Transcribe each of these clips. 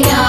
yeah.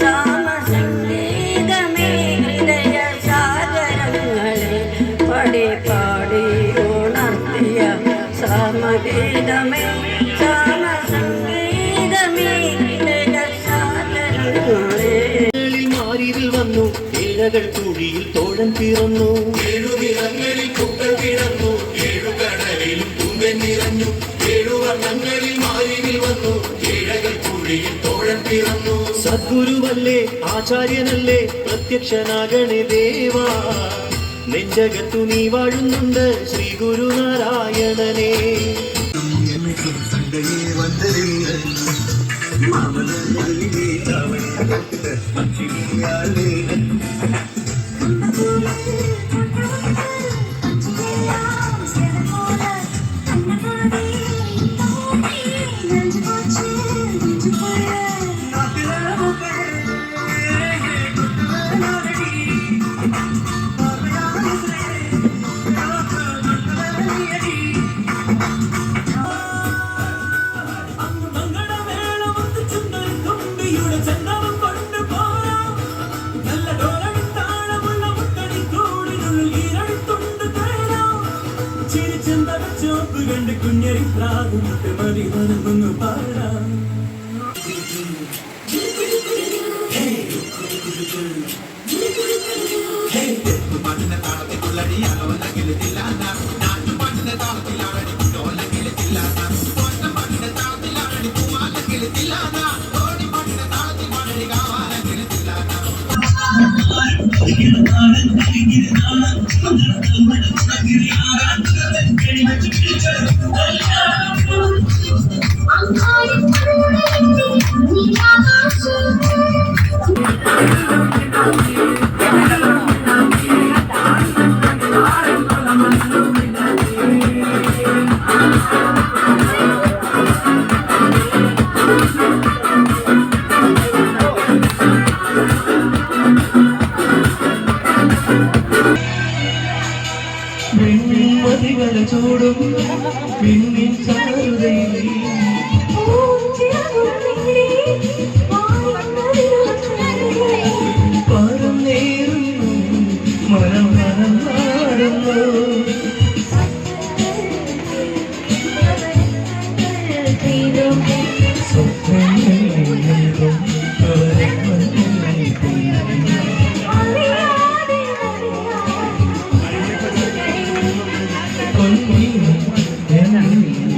സാമസംഗീതമേ ഹൃദയ സാഗരങ്ങളെ പാടി പാടി ഉണർത്തിയ സാമഗീതമേ സാമസംഗീതമേ ഹൃദയ സാഗരങ്ങളെ ിൽ മാരിതിൽ വന്നു ഏഴകൾ കുഴിയിൽ തോഴൻ പിറന്നു. ഏഴുവിധങ്ങളിൽ പൂക്കൾ പിറന്നു ഏഴുകടലിൽ പൂങ്കൻ നിറഞ്ഞു. ഏഴുവർണങ്ങളിൽ മാരിതിൽ വന്നു ഏഴകൾ കുഴിയിൽ തോഴൻ പിറന്നു. സദ്ഗുരുവല്ലേ ആചാര്യനല്ലേ പ്രത്യക്ഷനാകണേ ദേവാ. നെഞ്ചകത്തു നീ വാഴുന്നുണ്ട് ശ്രീ ഗുരുനാരായണനേ കുഞ്ഞരി പ്രാകും മതി മനമൊന്ന് പാടാം. I'm calling não you.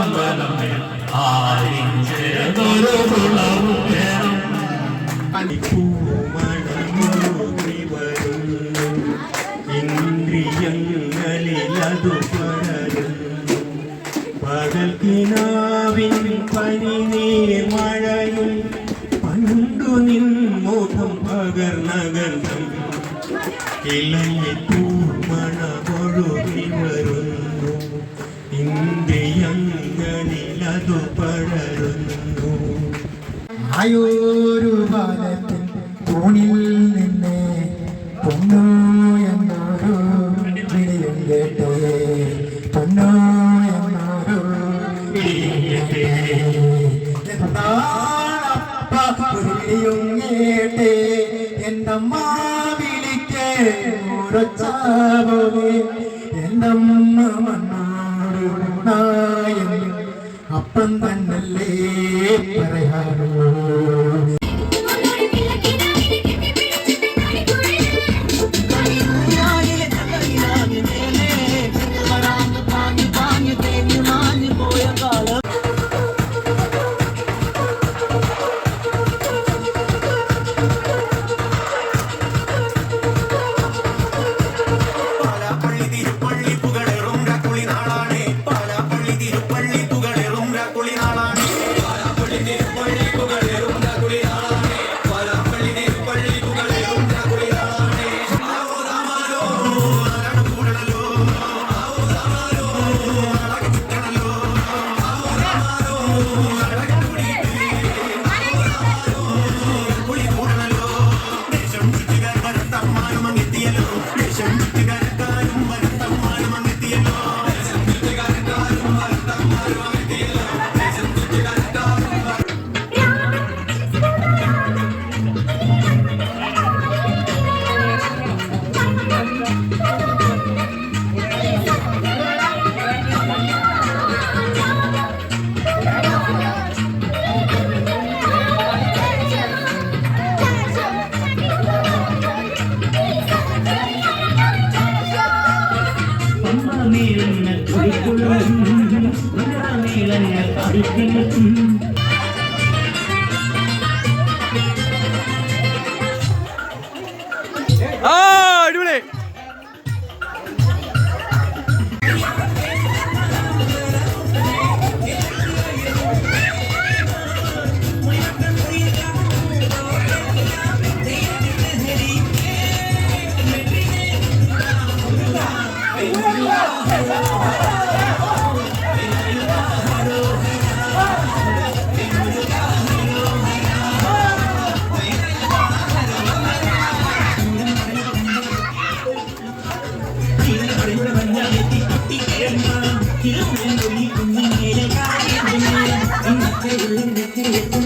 അമ്പലം ആരിഞ്ചേതൊരു കുളം വേണം പൂമണമൂറി വരും ഇന്ദ്രിയങ്ങളിൽ അതു പകൽ കിനാവിൻ പനിനീർ മഴയും പണ്ടു നിൻമുഖം പകർന്നകർന്നും ഇളയെ പൂമണ കൊഴുകി വരുന്നു ഇന്ദ്രിയങ്ങൾ അതു പടരുന്നു ആയോരു കാലത്തിൽ തൂണിൽ നിന്ന് പൊന്നു എന്നൊരു വിളിയും കേട്ടേ. പൊന്നു എന്നൊരു വിളിയും കേട്ടേ. വിളിയും കേട്ടേ? വിളിക്കേ? ഉറച്ചാവേ എന്തമ്മ അല്പം തന്നല്ലേ പറയാമോ Yeah. തിരുമേനി നിന്നെ കാര്യം ഉള്ള നെറ്റിലേക്ക്